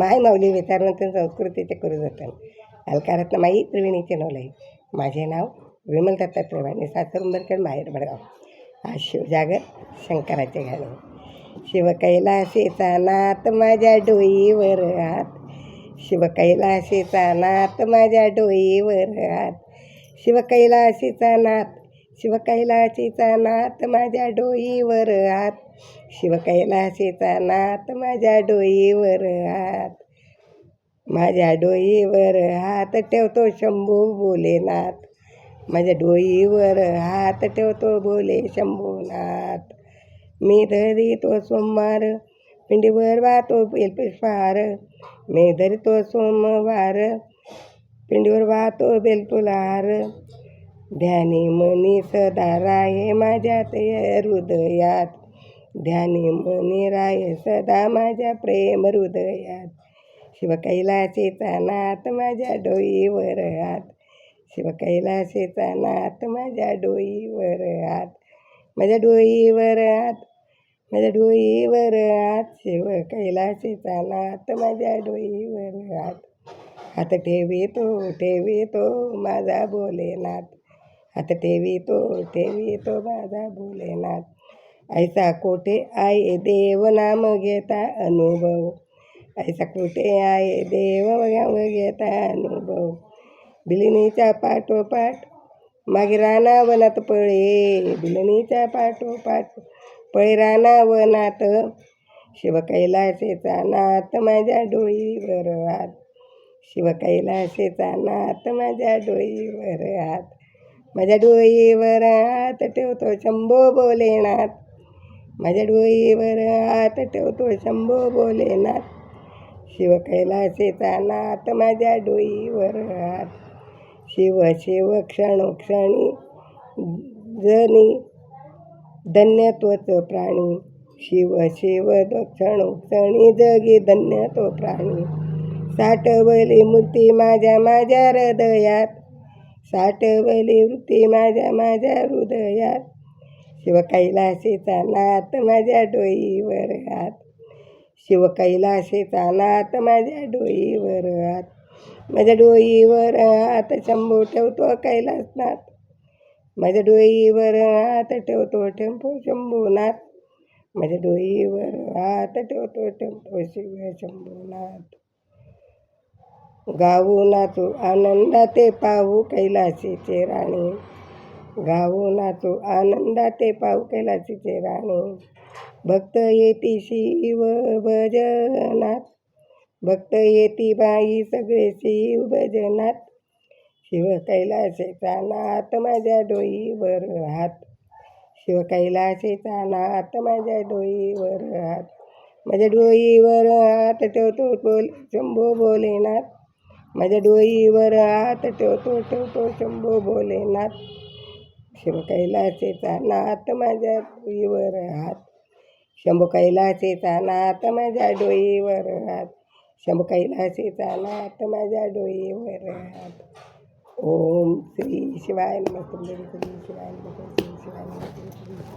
माय माऊली विचारवंत संस्कृतीचे करू जतन अलकारात माई त्रिवेणीचे नवलई. माझे नाव विमल दत्ता त्रिवाणी सासर माहेर बडगाव. आज शिवजागर शंकराचे गाणे शिव कैलासेचा नाथ माझ्या डोईवर हात. शिव कैलासेचा नाथ माझ्या डोईवर हात. शिव नात शिवकैलाशीचा नाथ माझ्या डोईवर हात शिवकैलाशीचा नाथ माझ्या डोईवर हात माझ्या डोईवर हात ठेवतो शंभू भोलेनाथ. माझ्या डोईवर हात ठेवतो भोले शंभूनाथ. मी धरितो सोमवार पिंडीवर वाहतो बेलपुष्पहार मी धरितो सोमवार पिंडीवर वाहतो बेलफुलहार ध्यानी मनी सदा राहे माझ्या ते हृदयात. ध्यानी मनी राहे सदा माझ्या प्रेम हृदयात. शिव कैलासेचा नाथ माझ्या डोईवर हात. शिव कैलासेचा नाथ माझ्या डोईवर हात. माझ्या डोईवर हात. माझ्या डोईवर हात. शिव कैलासेचा नाथ माझ्या डोईवर हात. हात ठेवितो ठेवितो माझा आता भोलेनाथ तो ठेवितो ठेवितो माझा भोलेनाथ. ऐसा कोठे आहे देव नाम घेता अनुभव. ऐसा कुठे आहे देव नाम घेता अनुभव. बिलिनीच्या पाठोपाठ मागे राणा वनात पळे. बिलिनीच्या पाठोपाठ पळे राणा वनात शिव कैलासेचा नाथ माझ्या डोळीवर हात. शिव कैलासेचा नाथ माझ्या डोळीवर हात. माझ्या डोईवर हात ठेवतो शंभो बोलेनाथ माझ्या डोईवर हात ठेवतो शंभो बोलेनाथ शिव कैलासेचा नाथ माझ्या डोईवर हात. शिव शिव क्षणोक्षणी जनी धन्य तोच प्राणी. शिव शिव क्षणोक्षणी जगी धन्य तो प्राणी. साठवली मूर्ती माझ्या माझ्या हृदयात. साठवली वृत्ती माझ्या माझ्या हृदयात. शिव कैलासेचा नाथ माझ्या डोईवर हात. शिव कैलासेचा नाथ माझ्या डोईवर हात. माझ्या डोईवर हात शंभू ठेवतो कैलासनाथ. माझ्या डोईवर हात ठेवतो टेम्पो शंभूनाथ. माझ्या डोईवर हात ठेवतो टेम्पो शिव शंभूनाथ. गाऊ नाचू आनंदाते पाहू कैलासीचे राणी. गाऊ नाचू आनंदाते पाहू कैलासीचे राणी. भक्त येती शिव भजनात. भक्त येती बाई सगळे शिव भजनात. शिव कैलासेचा नात माझ्या डोईवर हात. शिव कैलासेचा नात माझ्या डोईवर हात. माझ्या डोईवर हात ठेवतो बोल शंभो बोलेनाथ. माझ्या डोईवर हात ठेवतो ठेवतो शंभो भोलेनाथ शिव कैलासेचा नाथ माझ्या डोईवर हात. शंभू कैलासेचा नाथ माझ्या डोईवर हात. शंभू कैलासेचा नाथ माझ्या डोईवर हात. ओम श्री शिवाय नमः. श्री शिवाय श्री शिवाय श्री शिवाय